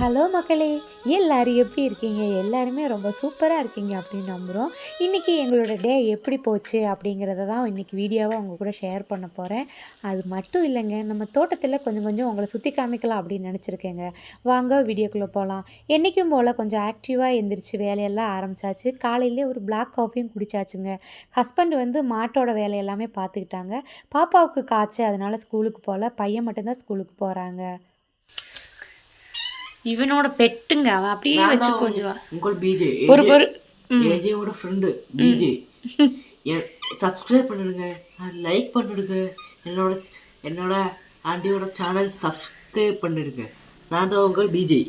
Hello மக்களே எல்லோரும் எப்படி இருக்கீங்க? எல்லாருமே ரொம்ப சூப்பராக இருக்கீங்க அப்படின்னு நம்புகிறோம் இன்றைக்கி எங்களோட டே எப்படி போச்சு அப்படிங்கிறத தான் இன்றைக்கி வீடியோவாக உங்கள் கூட ஷேர் பண்ண போகிறேன் அது மட்டும் இல்லைங்க நம்ம தோட்டத்தில் கொஞ்சம் கொஞ்சம் உங்களை சுற்றி காமிக்கலாம் அப்படின்னு நினச்சிருக்கேங்க. வாங்க வீடியோக்குள்ளே போகலாம் என்றைக்கும் போல் கொஞ்சம் ஆக்டிவாக எந்திரிச்சு வேலையெல்லாம் ஆரம்பிச்சாச்சு. காலையிலே ஒரு பிளாக் காஃபியும் குடிச்சாச்சுங்க. ஹஸ்பண்ட் வந்து மாட்டோட வேலை எல்லாமே பார்த்துக்கிட்டாங்க. பாப்பாவுக்கு காய்ச்சி அதனால் ஸ்கூலுக்கு போகல பையன் மட்டும்தான் ஸ்கூலுக்கு போகிறாங்க இவனோட பெட்டுங்க அவன் அப்படியே வச்சு கொஞ்சம் உங்கள் பிஜே ஒரு ஒரு ஏஜேவோட ஃப்ரெண்டு பிஜே சப்ஸ்கிரைப் பண்ணிடுங்க லைக் பண்ணிடுங்க. என்னோட என்னோட ஆண்டியோட சேனல் சப்ஸ்கிரைப் பண்ணிடுங்க. நான் தான் உங்கள் பிஜே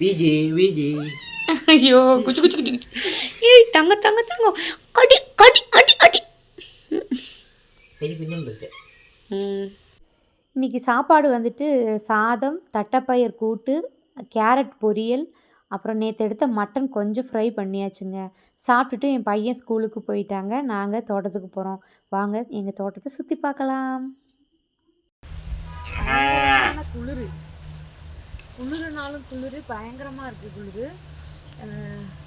பிஜே பிஜே ஐயோ குச்சு குச்சு குச்சு ஏய் தங்க தங்க தங்க. கடி கடி அடி அடி. இன்னைக்கு சாப்பாடு வந்துட்டு சாதம் தட்டைப்பயிர் கூட்டு கேரட் பொரியல் அப்புறம் நேற்று எடுத்த மட்டன் கொஞ்சம் ஃப்ரை பண்ணியாச்சுங்க. சாப்பிட்டுட்டு என் பையன் ஸ்கூலுக்கு போயிட்டாங்க. நாங்கள் தோட்டத்துக்கு போகிறோம் வாங்க எங்கள் தோட்டத்தை சுற்றி பார்க்கலாம். குளிர். குளிர்னாலும் குளிர் பயங்கரமாக இருக்குது குளிர்.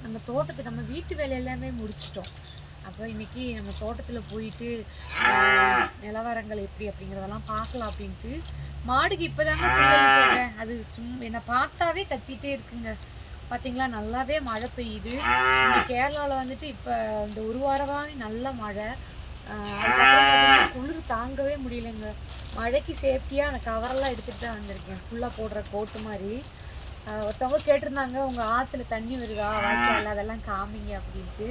நம்ம தோட்டத்தை நம்ம வீட்டு வேலை எல்லாமே முடிச்சிட்டோம். அப்போ இன்னைக்கு நம்ம தோட்டத்தில் போயிட்டு நிலவரங்கள் எப்படி அப்படிங்கிறதெல்லாம் பார்க்கலாம் அப்படின்ட்டு. மாடுக்கு இப்போதாங்க போடுறேன் அது சும் என்னை பார்த்தாவே கத்திட்டே இருக்குங்க. பார்த்தீங்களா நல்லாவே மழை பெய்யுது. இங்கே கேரளாவில் வந்துட்டு இப்போ இந்த ஒரு வாரமாவே நல்ல மழை. குளிர் தாங்கவே முடியலைங்க. மழைக்கு சேஃப்டியாக நான் கவரெல்லாம் எடுத்துகிட்டு தான் வந்திருக்கேன். ஃபுல்லாக போடுற கோட்டு மாதிரி. ஒருத்தவங்க கேட்டிருந்தாங்க உங்கள் ஆற்றுல தண்ணி வருதா? வாய்க்கால் அதெல்லாம் காமிங்க அப்படின்ட்டு.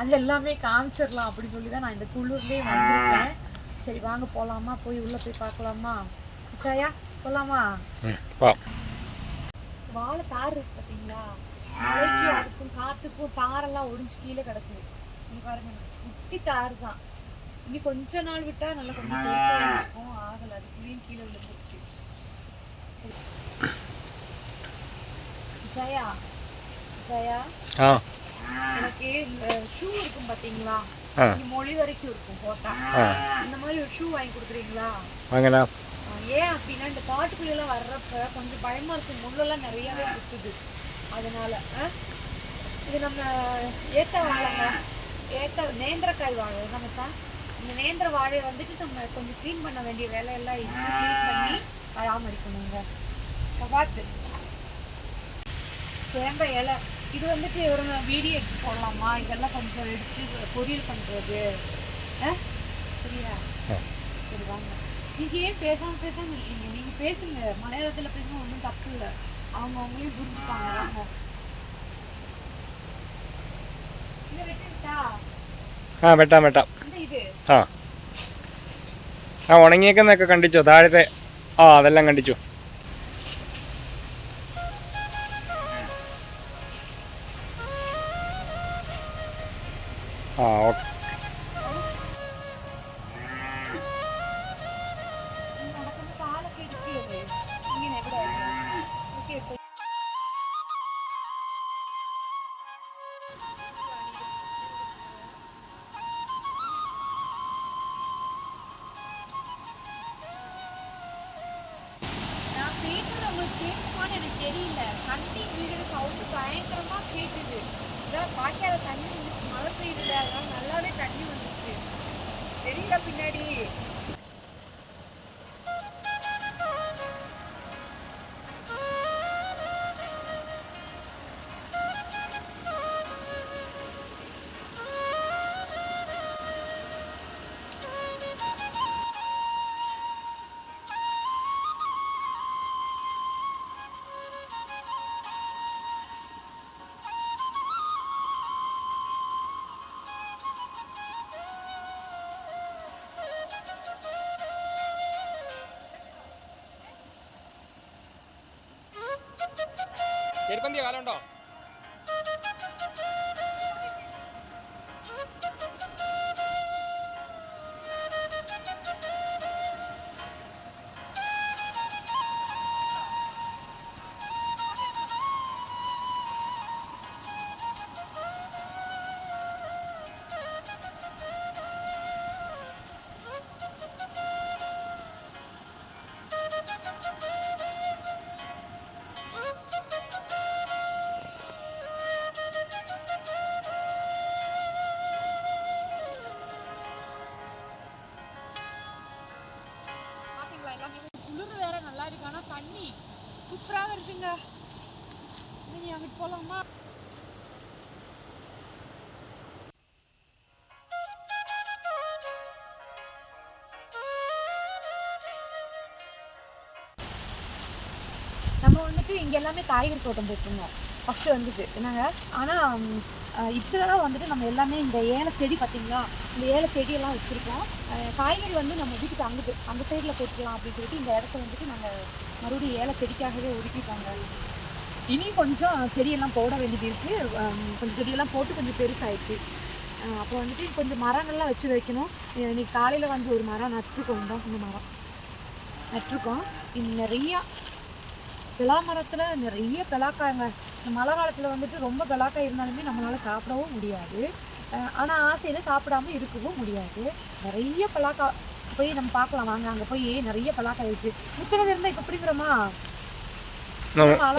அது எல்லாமே காமிச்சிடலாம் அப்படின்னு சொல்லி தான் நான் இந்த குளிர்லேயே வந்திருக்கேன். சரி வாங்க போகலாமா போய் உள்ளே போய் பார்க்கலாமா? ஜாயா போகலாமா வாழை தார் இருக்கு பார்த்தீங்களா அதுக்கும் காத்துக்கும் தாரெல்லாம் ஒடிஞ்சு கீழே கிடக்குது நீ பாருங்க குட்டி தார் தான். இனி கொஞ்ச நாள் விட்டா நல்லா கொஞ்சம் பெருசா இருக்கும். ஆகல அதுக்குள்ளேயே கீழே விழுந்துருச்சு. ஜெயா ஜெயா எனக்கு ஷூ இருக்கும் பாத்தீங்களா? மொழி வரைக்கும் இருக்கும் போட்டா இந்த மாதிரி ஒரு ஷூ வாங்கி கொடுக்குறீங்களா? வாங்கண்ணா. ஏன் அப்படின்னா இந்த காட்டுக்குள்ள எல்லாம் வர்றப்ப கொஞ்சம் பயமா இருக்கு முள்ளெல்லாம் நிறையவே குத்துது. அதனால? இது நம்ம ஏத்த வாழைங்க. ஏத்த நேந்திரக்காய் வாழை. மச்சான்? இந்த நேந்திர வாழையை வந்துட்டு நம்ம கொஞ்சம் க்ளீன் பண்ண வேண்டிய வேலையெல்லாம் இருக்கு க்ளீன் பண்ணி பராமரிக்கணுங்க. பார்த்து சேம்ப இலை. இது வந்துட்டு ஒரு வீடியோ எடுத்து போடலாமா இதெல்லாம் கொஞ்சம் எடுத்து பொரியல் பண்ணுறது சரியா ஆ. சரி வாங்க நீங்க ஏன் பேசாம பேசாம இருக்கீங்க நீங்க பேசுங்க மலையாளத்துல பேசுங்க ஒன்றும் தப்பு இல்லை அவங்க அவங்களையும் புரிஞ்சுப்பாங்க வாங்க இந்த வெட்டிட்டா ആ വെട്ടാം വെട്ടാം இந்த இது ആ ആ ഉണങ്ങിയേക്കുന്നൊക്കെ കണ്ടിച്ചോ താഴത്തെ ആ അതെല്ലാം കണ്ടിച്ചു பயங்கரமாக பயங்கரமா கேட்டுது. இதான் வாய்க்கால தண்ணி வந்துச்சு மழை பெய்யுது அதனால நல்லாவே தண்ணி வந்துச்சு. தெரியல பின்னாடி നിർബന്ധിയ കാലം ഉണ്ടോ போகிறோம் குளிர் வேற நல்லா இருக்கு. ஆனால் தண்ணி சூப்பராக வருதுங்க. நீ அங்கிட்டு போகலாமா நம்ம வந்துட்டு இங்க எல்லாமே காய்கறி தோட்டம் போட்டிருந்தோம் ஃபஸ்ட்டு வந்துட்டு என்னங்க? ஆனால் இப்போலாம் வந்துட்டு நம்ம எல்லாமே இந்த ஏலை செடி பார்த்தீங்களா இந்த ஏலை செடியெல்லாம் வச்சுருக்கோம். காய்கறி வந்து நம்ம வீட்டுக்கு அங்கே அந்த சைடில் போட்டுக்கலாம் அப்படின்னு சொல்லிட்டு இந்த இடத்த வந்துட்டு நாங்கள் மறுபடியும் ஏலை செடிக்காகவே ஒதுக்கிட்டாங்க. இனி கொஞ்சம் செடியெல்லாம் போட வேண்டியது இருக்குது கொஞ்சம் செடியெல்லாம் போட்டு கொஞ்சம் பெருசாகிடுச்சு அப்போ வந்துட்டு கொஞ்சம் மரங்கள்லாம் வச்சு வைக்கணும். இன்னைக்கு காலையில் வந்து ஒரு மரம் நட்டுருக்கோம். தான் இந்த மரம் நட்டிருக்கோம். நிறையா பிலா மரத்தில் நிறைய பிலாக்காய்ங்க மழை காலத்தில் வந்துட்டு ரொம்ப பிலாக்காய் இருந்தாலுமே நம்மளால் சாப்பிடவும் முடியாது ஆனால் ஆசையில் சாப்பிடாம இருக்கவும் முடியாது நிறைய பிலாக்காய் போய் நம்ம பார்க்கலாம் வாங்க அங்கே போய் நிறைய பிலாக்காய் இருக்குது முத்தனது இருந்தால் இப்போ பிடிக்கிறோமா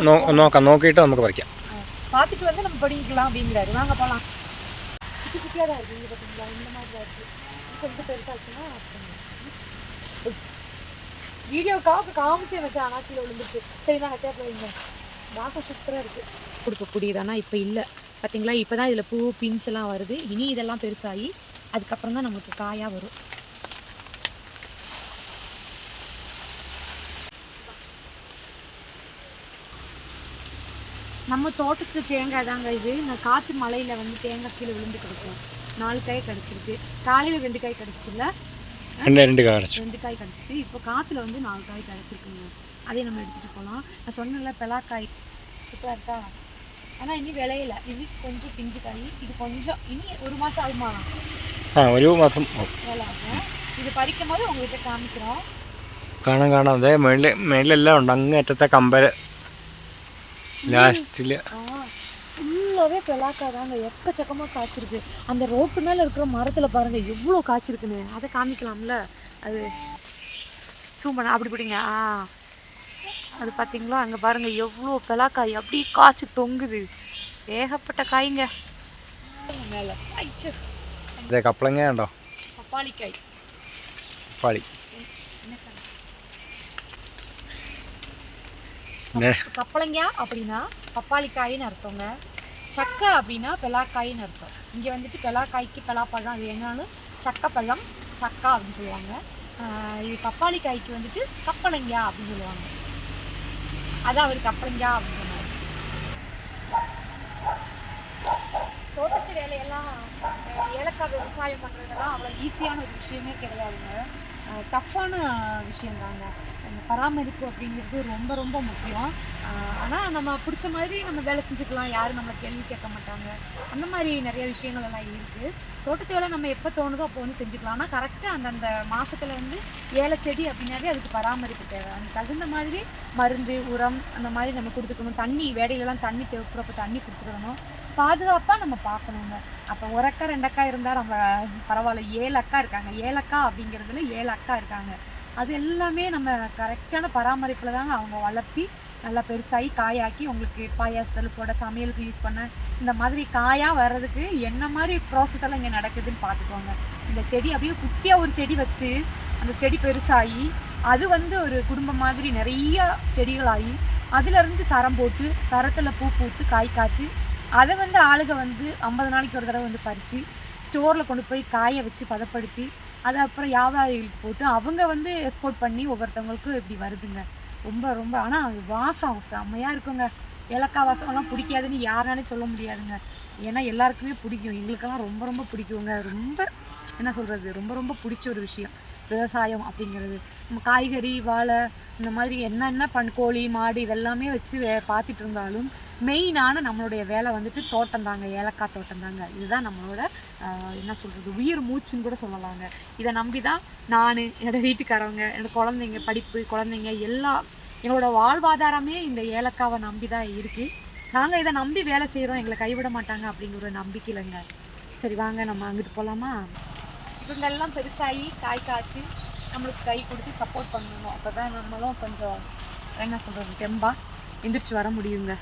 നോ- നോക്കാം നോക്കിയിട്ട് നമുക്ക് പറിക്കാം பார்த்துட்டு வந்து நம்ம படிக்கலாம் அப்படிங்கிறாரு வாங்க போகலாம் குட்டி குட்டியாக தான் இருக்குது இங்கே பார்த்தீங்களா இந்த மாதிரி தான் இருக்குது கொஞ்சம் பெருசாச்சுன்னா வீடியோக்காக காமிச்சே வச்சேன் ஆனால் கீழே விழுந்துச்சு சரி நாங்கள் சேர்த்து வைங்க வாசம் சூப்பராக இருக்குது கொடுக்கக்கூடியதானா இப்போ இல்லை. பார்த்தீங்களா இப்போ தான் இதில் பூ பிஞ்ச் எல்லாம் வருது. இனி இதெல்லாம் பெருசாகி அதுக்கப்புறம் தான் நமக்கு காயாக வரும். நம்ம தோட்டத்து தேங்காய் தாங்க இது. நான் காற்று மலையில் வந்து தேங்காய் கீழே விழுந்து கிடக்கும். நாலு காய் கிடச்சிருக்கு. காலையில் ரெண்டு காய் கிடச்சில்ல. ரெண்டு ரெண்டு காய்ச்சி ரெண்டு காய் கிடச்சிச்சு. இப்போ காற்றுல வந்து நாலு காய் கிடச்சிருக்குங்க. அதையும் நம்ம எடுத்துகிட்டு போகலாம் நான் சொன்னேன்ல பெலாக்காய் சூப்பராக இருக்கா ஆனால் இனி விளையல இது கொஞ்சம் பிஞ்சு காய் இது கொஞ்சம் இனி ஒரு மாதம் ஆகுமா ആ ഒരു മാസം ആവും. வேலை ஆகும் இது பறிக்கும் போது உங்கள்கிட்ட காமிக்கிறோம் കാണാം കാണാം അതേ മേളിൽ മേളിലെല്ലാം ഉണ്ട് അങ്ങ് അറ്റത്തെ കമ്പൽ ലാസ്റ്റിൽ ஃபுல்லாகவே பெலாக்காய் தாங்க எக்கச்சக்கமாக காய்ச்சிருக்கு அந்த ரோட்டு மேலே இருக்கிற மரத்தில் பாருங்க எவ்வளோ காய்ச்சிருக்குன்னு அதை காமிக்கலாம்ல அது zoom பண்ண அப்படி பிடிங்க ஆ அது பார்த்தீங்களா அங்கே பாருங்க எவ்வளோ பெலாக்காய் அப்படியே காய்ச்சி தொங்குது ஏகப்பட்ட காய்ங்க மேலே ஐச்சோ അതേ കപ്പളങ്ങ ഉണ്ടോ பப்பாளிக்காய் പാളി പിന്നെ கப்பளங்கா அப்படின்னா பப்பாளிக்காயின்னு அர்த்தங்க சக்கை அப்படின்னா பெலாக்காயின்னு அர்த்தம் இங்கே வந்துட்டு பெலாக்காய்க்கு பெலாப்பழம் அது என்னன்னு சக்கப்பழம் சக்கா அப்படின்னு சொல்லுவாங்க ஆஹ் இது பப்பாளிக்காய்க்கு வந்துட்டு கப்பளங்கா அப்படின்னு சொல்லுவாங்க அது அவருக்கு கப்பளங்கா அப்படின்னு தோட்டத்து வேலையெல்லாம் அஹ் ஏலக்காய் விவசாயம் பண்ணுறதெல்லாம் அவ்வளோ ஈஸியான ஒரு விஷயமே கிடையாதுங்க. டஃப்பான விஷயந்தாங்க அந்த பராமரிப்பு அப்படிங்கிறது ரொம்ப ரொம்ப முக்கியம். ஆனால் நம்ம பிடிச்ச மாதிரி நம்ம வேலை செஞ்சுக்கலாம். யாரும் நம்மளை கேள்வி கேட்க மாட்டாங்க. அந்த மாதிரி நிறைய விஷயங்கள் எல்லாம் இருக்குது தோட்டத்து வேலை நம்ம எப்போ தோணுதோ அப்போ வந்து செஞ்சுக்கலாம். ஆனால் கரெக்டாக அந்தந்த மாதத்தில் வந்து ஏலை செடி அப்படின்னாவே அதுக்கு பராமரிப்பு தேவை. அந்த தகுந்த மாதிரி மருந்து உரம் அந்த மாதிரி நம்ம கொடுத்துக்கணும். தண்ணி வேடையிலலாம் தண்ணி தேவைப்படுறப்ப தண்ணி கொடுத்துக்கணும் பாதுகாப்பாக நம்ம பார்க்கணுங்க. அப்போ ஒரு அக்கா ரெண்டு அக்கா இருந்தால் நம்ம பரவாயில்ல. ஏழு அக்கா இருக்காங்க. ஏழு அக்கா அப்படிங்கிறதுல ஏழு அக்கா இருக்காங்க. அது எல்லாமே நம்ம கரெக்டான பராமரிப்பில் தாங்க அவங்க வளர்த்தி நல்லா பெருசாகி காயாக்கி உங்களுக்கு பாயாசத்தில் போட சமையலுக்கு யூஸ் பண்ண இந்த மாதிரி காயாக வர்றதுக்கு என்ன மாதிரி ப்ராசஸ் எல்லாம் இங்கே நடக்குதுன்னு பார்த்துக்கோங்க. இந்த செடி அப்படியே குட்டியாக ஒரு செடி வச்சு அந்த செடி பெருசாகி அது வந்து ஒரு குடும்பம் மாதிரி நிறைய செடிகளாகி அதுலேருந்து சரம் போட்டு சரத்தில் பூ பூத்து காய் காய்ச்சி அதை வந்து ஆளுக வந்து ஐம்பது நாளைக்கு ஒரு தடவை வந்து பறித்து ஸ்டோரில் கொண்டு போய் காய வச்சு பதப்படுத்தி அதை அப்புறம் வியாபாரிகளுக்கு போட்டு அவங்க வந்து எக்ஸ்போர்ட் பண்ணி ஒவ்வொருத்தவங்களுக்கும் இப்படி வருதுங்க. ரொம்ப ரொம்ப. ஆனால் வாசம் செம்மையாக இருக்குங்க. ஏலக்காய் வாசம்லாம் பிடிக்காதுன்னு யாராலையும் சொல்ல முடியாதுங்க. ஏன்னா எல்லாருக்குமே பிடிக்கும். எங்களுக்கெல்லாம் ரொம்ப ரொம்ப பிடிக்குங்க. ரொம்ப என்ன சொல்கிறது ரொம்ப ரொம்ப பிடிச்ச ஒரு விஷயம். விவசாயம் அப்படிங்கிறது. நம்ம காய்கறி வாழை இந்த மாதிரி என்னென்ன பண் கோழி மாடு இதெல்லாமே வச்சு வே பார்த்துட்டு இருந்தாலும் மெயினான நம்மளுடைய வேலை வந்துட்டு தோட்டம் தாங்க ஏலக்காய் தோட்டம் தாங்க. இதுதான் நம்மளோட என்ன சொல்கிறது உயிர் மூச்சுன்னு கூட சொல்லலாங்க. இதை நம்பி தான் நான் என்னோட வீட்டுக்காரவங்க என்னோட குழந்தைங்க படிப்பு குழந்தைங்க எல்லா என்னோட வாழ்வாதாரமே இந்த ஏலக்காவை நம்பி தான் இருக்குது நாங்கள் இதை நம்பி வேலை செய்கிறோம் எங்களை கைவிட மாட்டாங்க அப்படிங்கிற ஒரு நம்பிக்கையிலங்க. சரி வாங்க நம்ம அங்கிட்டு போகலாமா இவங்கெல்லாம் பெருசாகி காய் காய்ச்சி நம்மளுக்கு கை கொடுத்து சப்போர்ட் பண்ணணும். அப்போ தான் நம்மளும் கொஞ்சம் என்ன சொல்கிறது தெம்பாக எந்திரிச்சு வர முடியுங்க.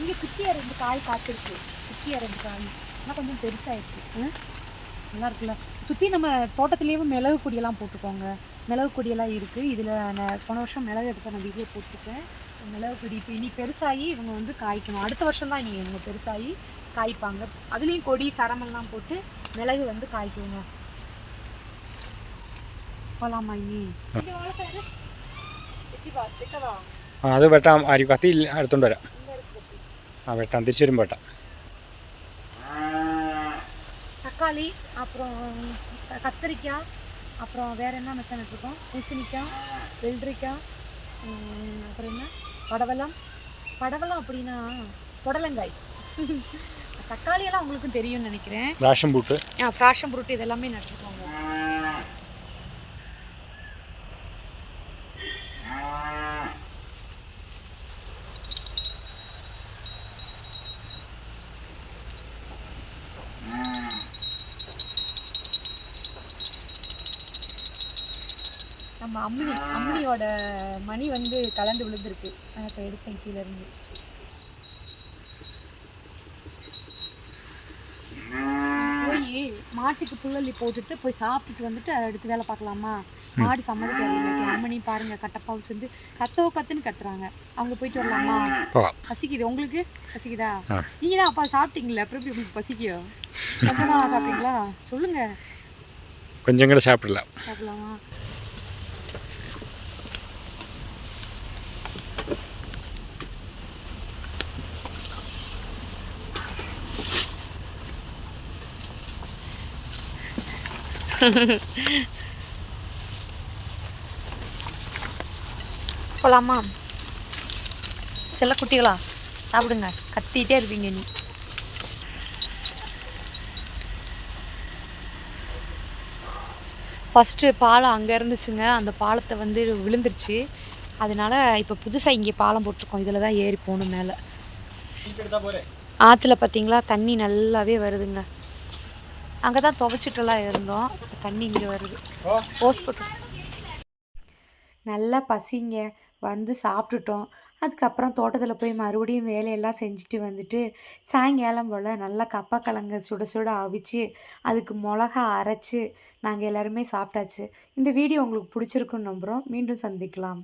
இங்கே குட்டியாக ரெண்டு காய் காய்ச்சிருக்கு. குட்டியாக ரெண்டு காய். ஆனால் கொஞ்சம் பெருசாகிடுச்சு ம்? நல்லா இருக்குல்ல? சுற்றி நம்ம தோட்டத்துலேயும் மிளகு பொடியெல்லாம் போட்டுக்கோங்க. மிளகு கொடியெல்லாம் இருக்குது இதில் நான் போன வருஷம் மிளகு எடுத்த நான் வீடியோ போட்டிருக்கேன் மிளகு கொடி இப்போ இனி பெருசாகி இவங்க வந்து காய்க்கணும் அடுத்த வருஷம் தான் இனி இவங்க பெருசாகி காய்ப்பாங்க அதுலேயும் கொடி சரமெல்லாம் போட்டு மிளகு வந்து காய்க்குங்க போகலாமா இனி இங்க வாழைத்தாரு. வெட்டி பா, வெட்டவா? ആ അത് വെട്ടാം ആയിരിക്കും കത്തി ഇല്ല, എടുത്തോണ്ട് വരാം இங்க இருக்கு வெட்டி. ആ വെട്ടാം തിരിച്ചു വരുമ്പോൾ വെട്ടാം தக்காளி அப்புறம் க- கத்திரிக்காய் அப்புறம் வேறு என்ன மச்சம் நட்டுருக்கோம் பூசணிக்காய் வெள்ளரிக்காய் அப்புறம் என்ன? படவலம் படவலம் அப்படின்னா புடலங்காய். தக்காளியெல்லாம் உங்களுக்கும் தெரியும்னு நினைக்கிறேன். ஃப்ராஷன் ஃப்ரூட்டு ஆ ஃப்ராஷன் ஃப்ரூட்டு இதெல்லாமே நட்டுருக்கோங்க. ஆமாம் அம்மி அம்மியோட மணி வந்து கலந்து விழுந்திருக்கு. நான் இப்போ எடுத்தேன் கீழேருந்து போய் மாட்டுக்கு புல்லள்ளி போட்டுட்டு போய் சாப்பிட்டுட்டு வந்துட்டு அடுத்த வேலை பார்க்கலாமா? மாடு சம்மதிக்காது அம்மனி பாருங்க கட்டப்பாவு சேர்ந்து கத்தவோ கத்துன்னு கத்துறாங்க. அவங்க போயிட்டு வரலாமா? பசிக்குது உங்களுக்கு? பசிக்குதா? நீங்க தான் அப்பா சாப்பிட்டீங்களா அப்புறம் எப்படி உங்களுக்கு பசிக்கோ கொஞ்சம் தான் சாப்பிட்டீங்களா? சொல்லுங்க. கொஞ்சம் கூட சாப்பிடலாம் சாப்பிடலாமா? போலாமா? செல்லக்குட்டிகளா சாப்பிடுங்க. கத்திட்டே இருப்பீங்க நீ ஃபஸ்ட்டு பாலம் அங்கே இருந்துச்சுங்க. அந்த பாலத்தை வந்து விழுந்துருச்சு. அதனால இப்போ புதுசாக இங்கே பாலம் போட்டிருக்கோம். இதில் தான் ஏறி போகணும் மேலே. ஆற்றுல பார்த்தீங்களா தண்ணி நல்லாவே வருதுங்க. அங்கே தான் துவைச்சிட்டுலாம் இருந்தோம். தண்ணி இங்கே வருது. ஓஸ் போட்டு. நல்லா பசிங்க. வந்து சாப்பிட்டுட்டோம். அதுக்கப்புறம் தோட்டத்தில் போய் மறுபடியும் வேலையெல்லாம் செஞ்சுட்டு வந்துட்டு சாயங்காலம் போல் நல்லா கப்பக்கிழங்க சுட சுட அவிச்சு அதுக்கு மிளகா அரைச்சி நாங்கள் எல்லாருமே சாப்பிட்டாச்சு. இந்த வீடியோ உங்களுக்கு பிடிச்சிருக்குன்னு நம்புகிறோம் மீண்டும் சந்திக்கலாம்.